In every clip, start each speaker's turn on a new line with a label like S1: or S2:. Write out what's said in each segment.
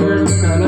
S1: శంకర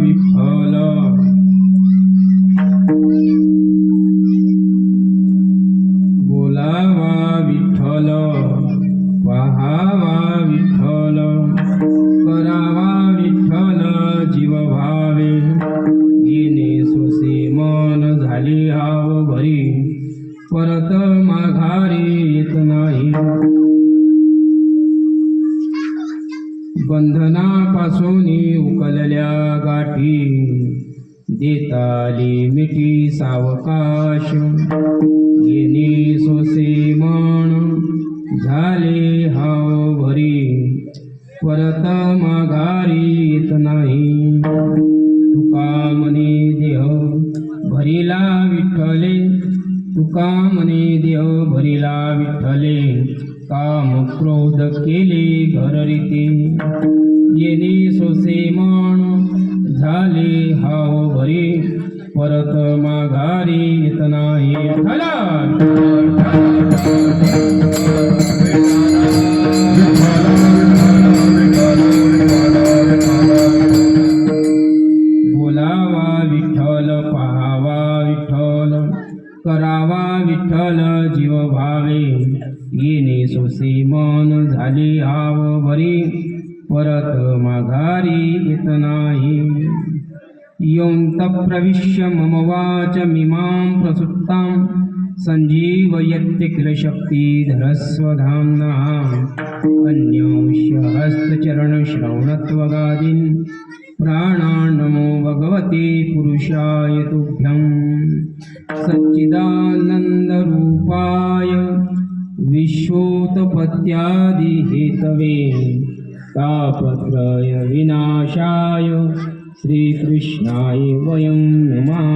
S1: विठ्ठल बोलावा विठ्ठल पहावा विठ्ठल करावा विठ्ठल जीव परत माघारी येत नाही. बंधनापासून उकलल्या गाठी देताली मिठी सावकाश. येणे सोसे मन झाले हाव भरी परत माघारी येत नाही. विठ्ठले काम क्रोध केले घररीती. येणे सोसे मन झाले हाव भरी परत माघारी येत नाही. योऽन्तप्रविश्य मम वाचमिमां प्रसुतां सञ्जीवयत्य किलशक्तिधरस्वधाम्नाम् अन्योष्य हस्तचरणश्रवणत्वगादिन् प्राणान्नमो भगवते पुरुषाय तुभ्यं सच्चिदानन्दरूपाय विश्वोत्पत्यादिहेतवे तापत्राय विनाशाय श्रीकृष्णाय वयं नमः।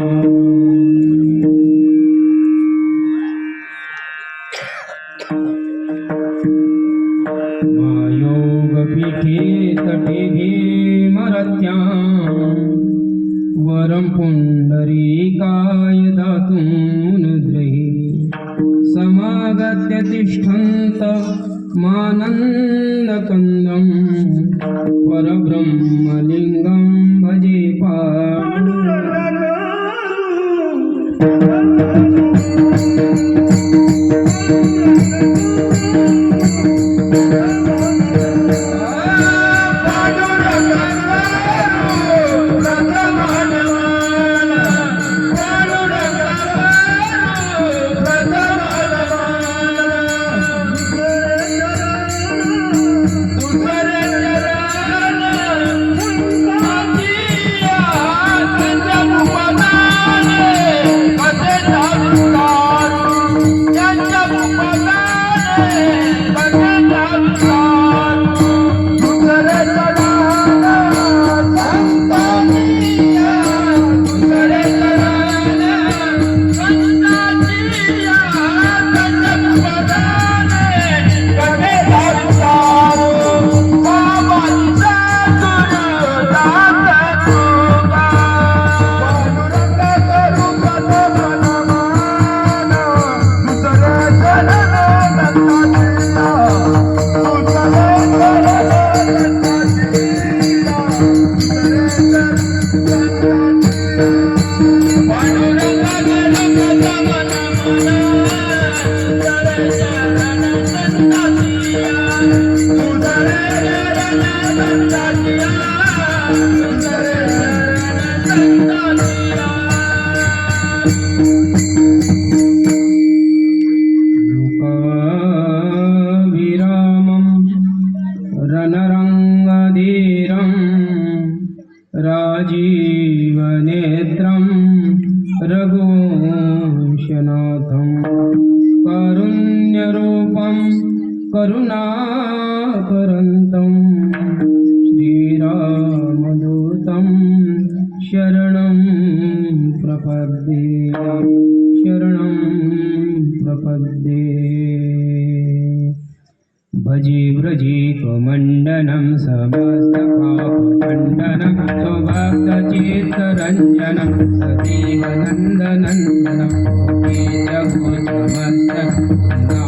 S1: मायोगपीठे तटे वरं पुण्डरीकाय दातून् द्रहि समागत्य तिष्ठन्त मानन्दकन्दं परब्रह्मलिङ्ग श्रीरामदूतं शरणं प्रपद्ये शरणं प्रपद्ये। भजी व्रजी त्वमण्डनं समस्तपापखण्डनं स्वभक्तचित्तरञ्जनं सदेवनन्दनन्दनं नादहीनमस्तकम्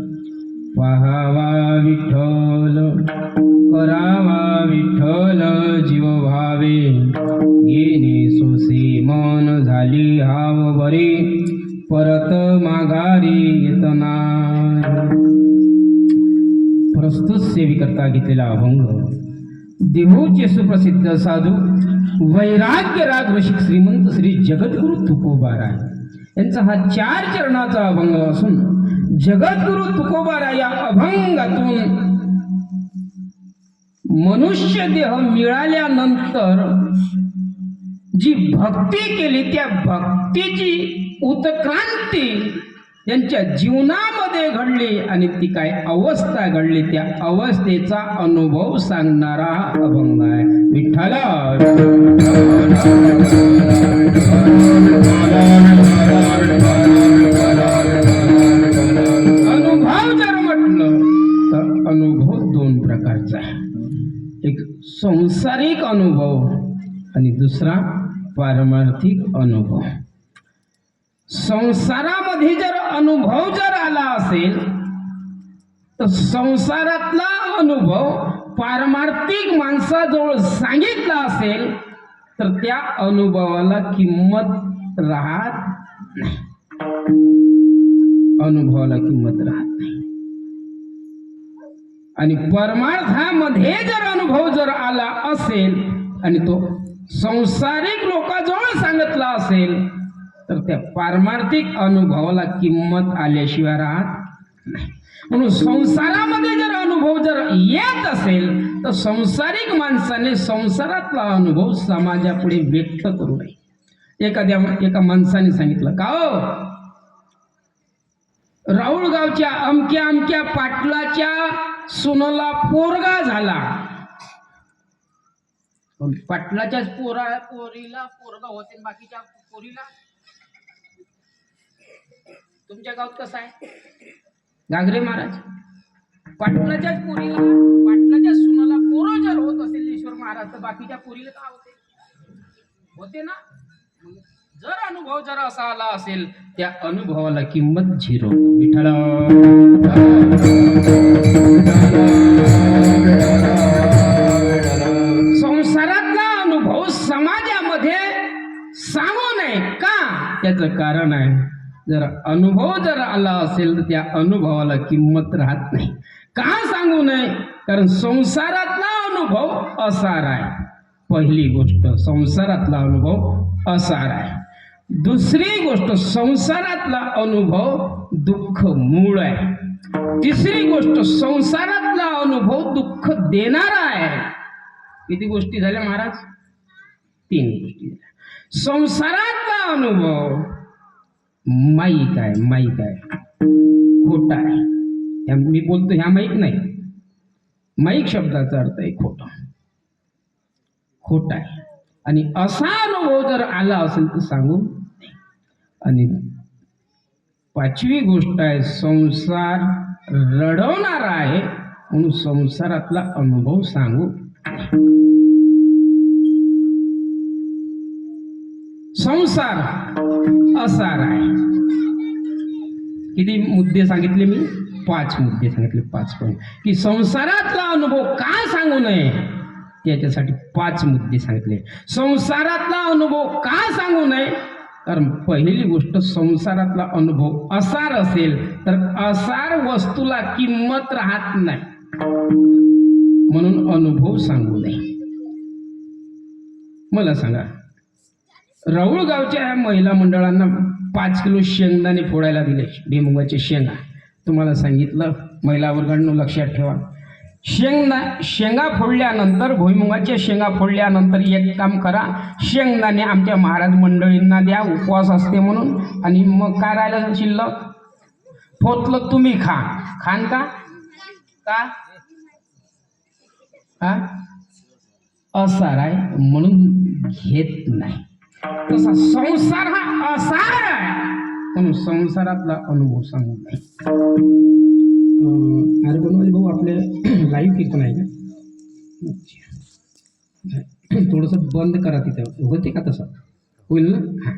S1: पाहावा विठ्ठल करावा विठ्ठल जीव भावे येणे सोसे मन झाली हाव बरे परत माघारी येतना प्रस्तुत सेविकर्ता घेतलेला अभंग देहूचे सुप्रसिद्ध साधू वैराग्य राग रसिक श्रीमंत श्री जगद्गुरु तुकोबाराय. यांचा हा चार चरणाचा अभंग असून जगद्गुरु तुकोबारा या अभंगातून मनुष्य देह मिळाल्यानंतर जी भक्ती केली त्या भक्तीची उत्क्रांती त्यांच्या जीवनामध्ये घडली आणि ती काय अवस्था घडली त्या अवस्थेचा अनुभव सांगणारा हा अभंग आहे. विठ्ठला! संसारिक अनुभव आणि दुसरा पारमार्थिक अनुभव. संसारामध्ये जर अनुभव जर आला असेल तर संसारातला अनुभव पारमार्थिक माणसाजवळ सांगितला असेल तर त्या अनुभवाला किंमत राहत नाही. अनुभवाला किंमत राहत नाही. आणि परमार्थामध्ये जर अनुभव जर आला असेल आणि तो संसारिक लोकांजवळ सांगितला असेल तर त्या पारमार्थिक अनुभवाला किंमत आल्याशिवाय राहत नाही. म्हणून संसारामध्ये जर अनुभव जर येत असेल तर संसारिक माणसाने संसारातला अनुभव समाजापुढे व्यक्त करू नये. एखाद्या एका माणसाने सांगितलं का हो? राऊळगावच्या अमक्या अमक्या पाटलाच्या सुनला पोरगा झाला. पण पाटलाच्याच पोरा पोरीला पोरगा होते आणि बाकीच्या पोरीला? तुमच्या गावात कसं आहे? घागरे महाराज पाटलाच्याच पोरीला पाटलाच्या सुनाला पोरं जर होत असेल ईश्वर महाराज तर बाकीच्या पोरीला का होते? होते ना? जर अनुभव जर असा आला असेल त्या अनुभवाला किंमत झिरो. विठ्ठला. अनुभव समाजामध्ये सांगू नये का? त्याचं कारण आहे जर अनुभव जर आला असेल तर त्या अनुभवाला किंमत राहत नाही. का सांगू नये? कारण संसारातला अनुभव असार आहे. पहिली गोष्ट संसारातला अनुभव असार आहे. दुसरी गोष्ट संसारातला अनुभव दुःख मूळ आहे. तिसरी गोष्ट संसारातला अनुभव दुःख देणारा आहे. किती गोष्टी झाल्या महाराज? तीन गोष्टी झाल्या. संसारातला अनुभव माईक आहे माईक आहे. खोटा आहे. ह्या- मी बोलतो ह्या माईक नाही. माईक शब्दाचा अर्थ आहे खोटा. खोटा आहे. आणि असा अनुभव जर आला असेल तर सांगू? आणि पाचवी गोष्ट आहे संसार रडवणारा आहे म्हणून संसारातला अनुभव सांगू. संसार असार आहे. किती मुद्दे सांगितले मी? पाच मुद्दे सांगितले पाच पॉईंट. की संसारातला अनुभव का सांगू नये? त्याच्यासाठी पाच मुद्दे सांगितले. संसारातला अनुभव का सांगू नये? कारण पहिली गोष्ट संसारातला अनुभव असार असेल तर असार वस्तूला किंमत राहत नाही. म्हणून अनुभव सांगू नये. मला सांगा राऊळ गावच्या ह्या महिला मंडळांना पाच किलो शेंगदाणे फोडायला दिले भीमुगाचे शेंगा. तुम्हाला सांगितलं महिला वर्गांनो लक्षात ठेवा. शेंगदा शेंगा फोडल्यानंतर भुईमुगाच्या शेंगा फोडल्यानंतर एक काम करा. शेंगदाणे आमच्या महाराज मंडळींना द्या उपवास असते म्हणून. आणि मग काय राहिलं शिल्लक? फोतलं तुम्ही खा. खान का? का? हा? असार आहे म्हणून घेत नाही. तसा संसार हा असार आहे. म्हणून संसारातला अनुभव सांगू नये अरे बनवाले भाऊ आपले लाईव्ह कीर्तन आहे का? अच्छा. थोडंसं बंद करा तिथं. होते का तसं? होईल ना? हां.